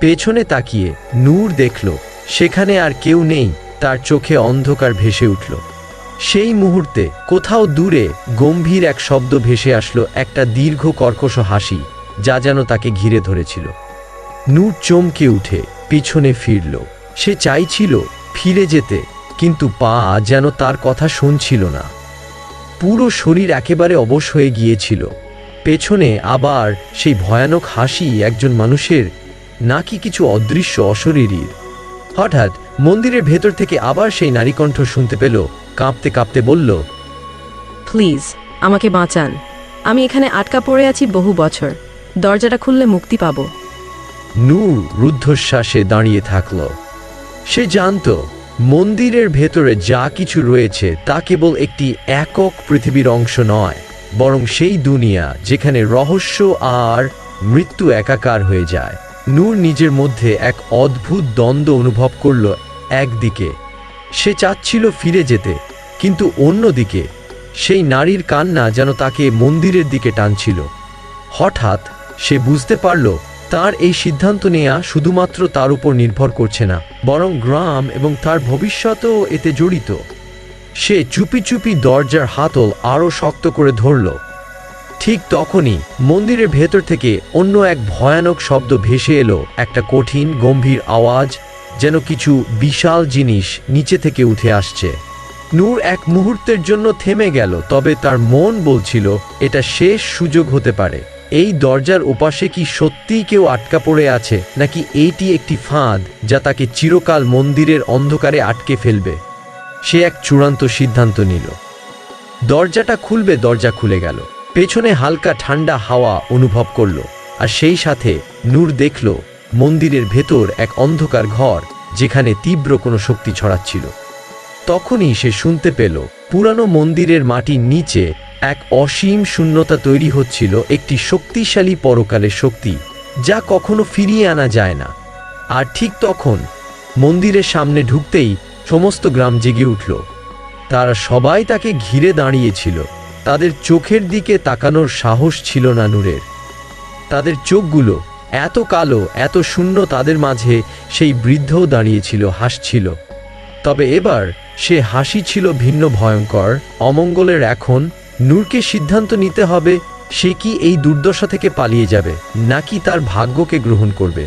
পেছনে তাকিয়ে নূর দেখল, সেখানে আর কেউ নেই, তার চোখে অন্ধকার ভেসে উঠল। সেই মুহূর্তে কোথাও দূরে গম্ভীর এক শব্দ ভেসে আসলো, একটা দীর্ঘ কর্কশ হাসি, যা যেন তাকে ঘিরে ধরেছিল। নূর চমকে উঠে পিছনে ফিরল। সে চাইছিল ফিরে যেতে, কিন্তু পা যেন তার কথা শুনছিল না। পুরো শরীর একেবারে অবশ হয়ে গিয়েছিল। পেছনে আবার সেই ভয়ানক হাসি একজন মানুষের নাকি কিছু অদৃশ্য অশরীরীর হঠাৎ মন্দিরের ভেতর থেকে আবার সেই নারীকণ্ঠ শুনতে পেল কাঁপতে কাঁপতে বলল প্লিজ আমাকে বাঁচান। আমি এখানে আটকা পড়ে আছি বহু বছর। দরজাটা খুললে মুক্তি পাব। নূর রুদ্ধশ্বাসে দাঁড়িয়ে থাকল। সে জানত মন্দিরের ভেতরে যা কিছু রয়েছে তা কেবল একটি একক পৃথিবীর অংশ নয় বরং সেই দুনিয়া যেখানে রহস্য আর মৃত্যু একাকার হয়ে যায়। নূর নিজের মধ্যে এক অদ্ভুত দ্বন্দ্ব অনুভব করল একদিকে। সে চাচ্ছিল ফিরে যেতে, কিন্তু অন্যদিকে সেই নারীর কান্না যেন তাকে মন্দিরের দিকে টানছিল। হঠাৎ সে বুঝতে পারল, তার এই সিদ্ধান্ত নেয়া শুধুমাত্র তার উপর নির্ভর করছে না, বরং গ্রাম এবং তার ভবিষ্যতও এতে জড়িত। সে চুপি চুপি দরজার হাতল আরও শক্ত করে ধরল। ঠিক তখনই মন্দিরের ভেতর থেকে অন্য এক ভয়ানক শব্দ ভেসে এলো। একটা কঠিন, গম্ভীর আওয়াজ যেন কিছু বিশাল জিনিস নিচে থেকে উঠে আসছে। নূর এক মুহূর্তের জন্য থেমে গেল, তবে তার মন বলছিল, এটা শেষ সুযোগ হতে পারে। এই দরজার ওপাশে কি সত্যিই কেউ আটকা পড়ে আছে, নাকি এইটি একটি ফাঁদ যা তাকে চিরকাল মন্দিরের অন্ধকারে আটকে ফেলবে? সে এক চূড়ান্ত সিদ্ধান্ত নিল। দরজাটা খুলবে, দরজা খুলে গেল। পেছনে হালকা ঠান্ডা হাওয়া অনুভব করল, আর সেই সাথে নূর দেখল মন্দিরের ভেতর এক অন্ধকার ঘর, যেখানে তীব্র কোনো শক্তি ছড়াচ্ছিল। তখনই সে শুনতে পেল, পুরানো মন্দিরের মাটির নিচে এক অসীম শূন্যতা তৈরি হচ্ছিল, একটি শক্তিশালী পরকালের শক্তি, যা কখনো ফিরিয়ে আনা যায় না। আর ঠিক তখন মন্দিরের সামনে ঢুকতেই সমস্ত গ্রাম জেগে উঠল। তারা সবাই তাকে ঘিরে দাঁড়িয়েছিল। তাদের চোখের দিকে তাকানোর সাহস ছিল না নূরের। তাদের চোখগুলো এত কালো, এত শূন্য তাদের মাঝে সেই বৃদ্ধও দাঁড়িয়েছিল, হাসছিল। তবে এবার সে হাসি ছিল ভিন্ন ভয়ঙ্কর, অমঙ্গলের এখন নূরকে সিদ্ধান্ত নিতে হবে সে কি এই দুর্দশা থেকে পালিয়ে যাবে, নাকি তার ভাগ্যকে গ্রহণ করবে।